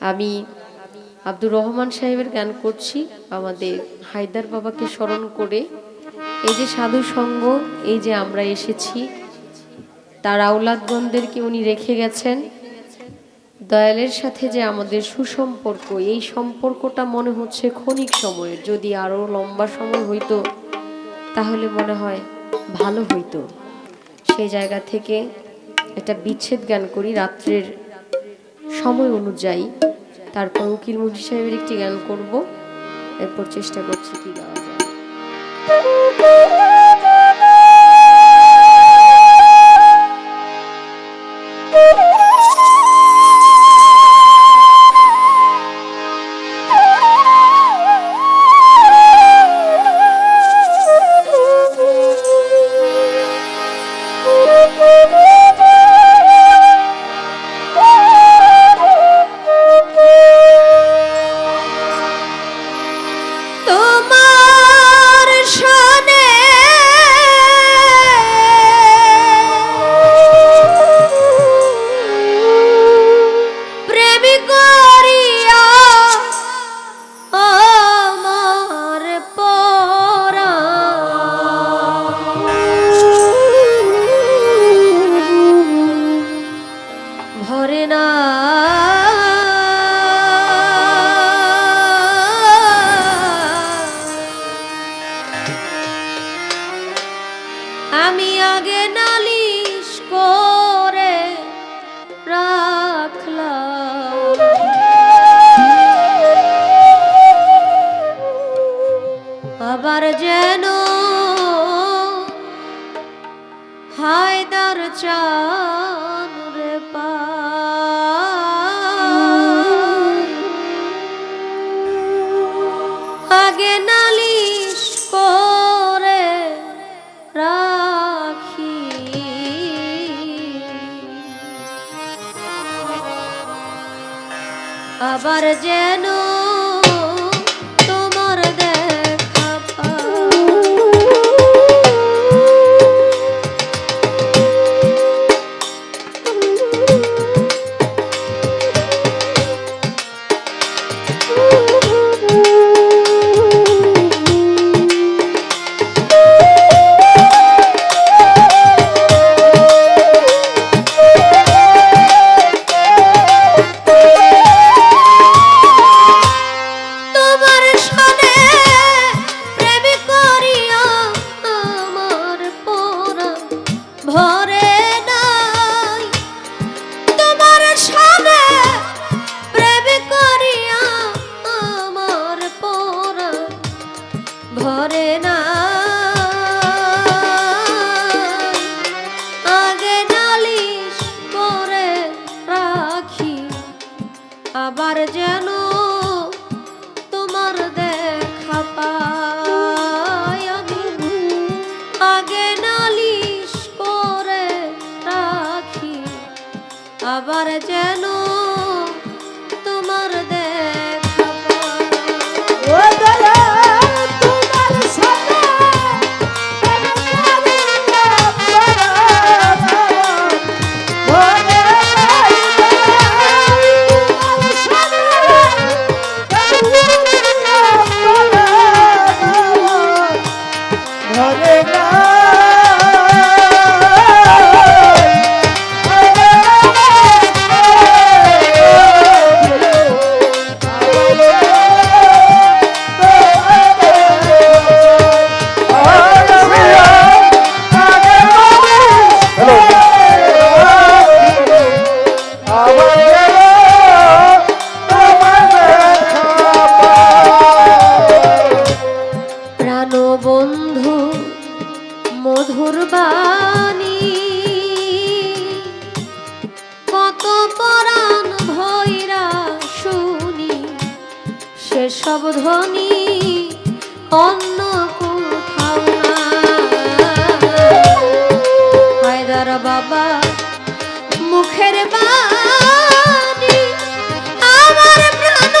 আমি আব্দুর রহমান সাহেবের গান করছি, আমাদের হায়দার বাবাকে স্মরণ করে। এই যে সাধু সঙ্গ, এই যে আমরা এসেছি, তার আউলাদগণদেরকে উনি রেখে গেছেন। দয়ালের সাথে যে আমাদের সুসম্পর্ক, এই সম্পর্কটা মনে হচ্ছে ক্ষণিক সময়ের। যদি আরও লম্বা সময় হইতো, তাহলে মনে হয় ভালো হইতো। সেই জায়গা থেকে একটা বিচ্ছেদ গান করি, রাত্রের সময় অনুযায়ী। তারপর উকিল মুন্সি সাহেবের একটি গান করব। এরপর চেষ্টা করছি কি গাওয়া আবার যেন ভরে ধ্বনি অন্য কোথাও না হায়দার বাবা, মুখের বাণী, আমার প্রাণ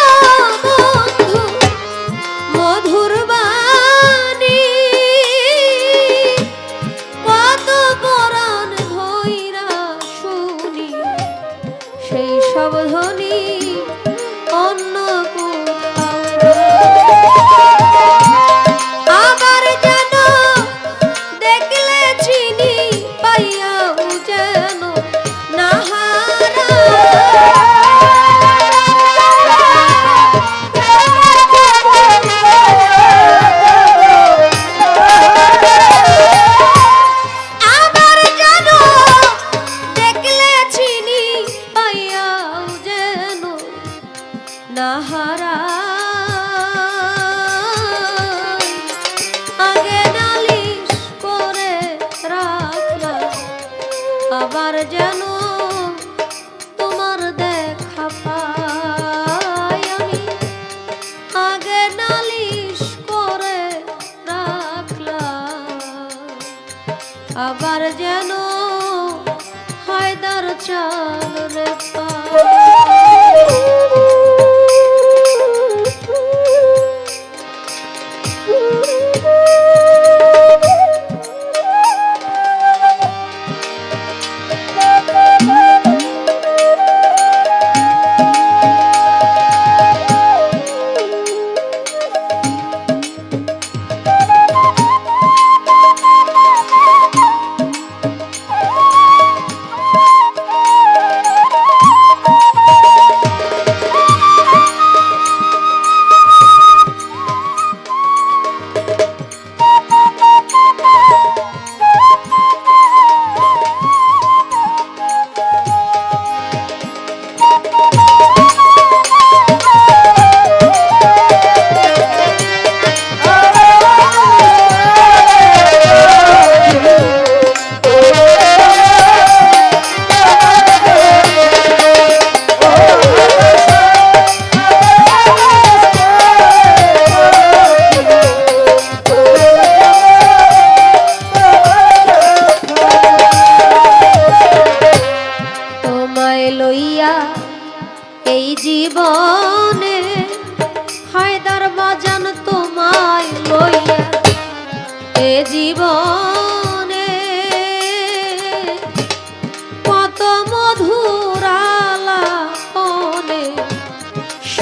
বন্ধু, মধুর বাণী। কত পরাণ ভৈরা শুনি সেই সব ধ্বনি ஆக நான்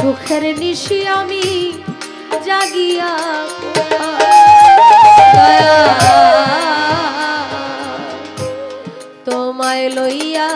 সুখের নিশি আমি জাগিয়া তোমায় লইয়া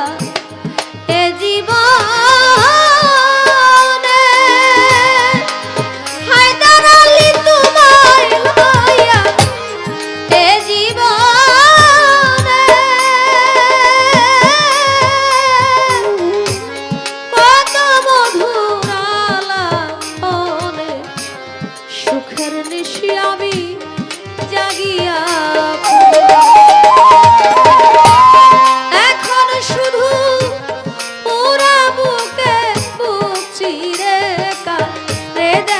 চিরে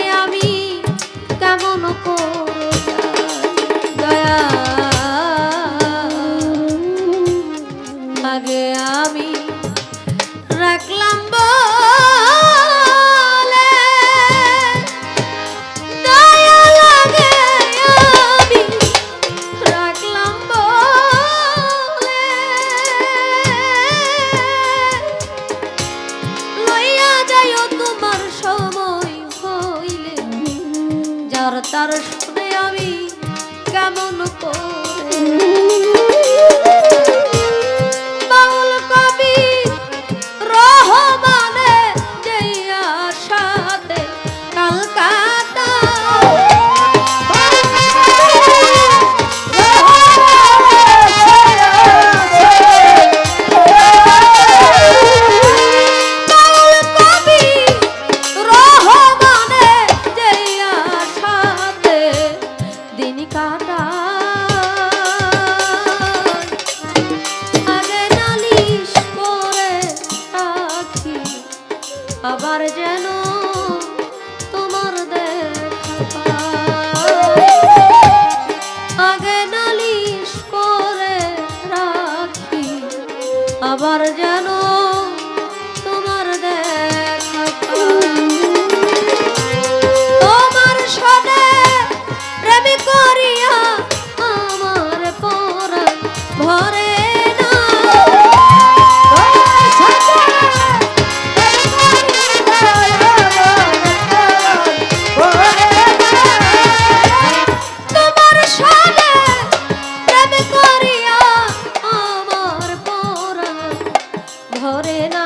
ভরে না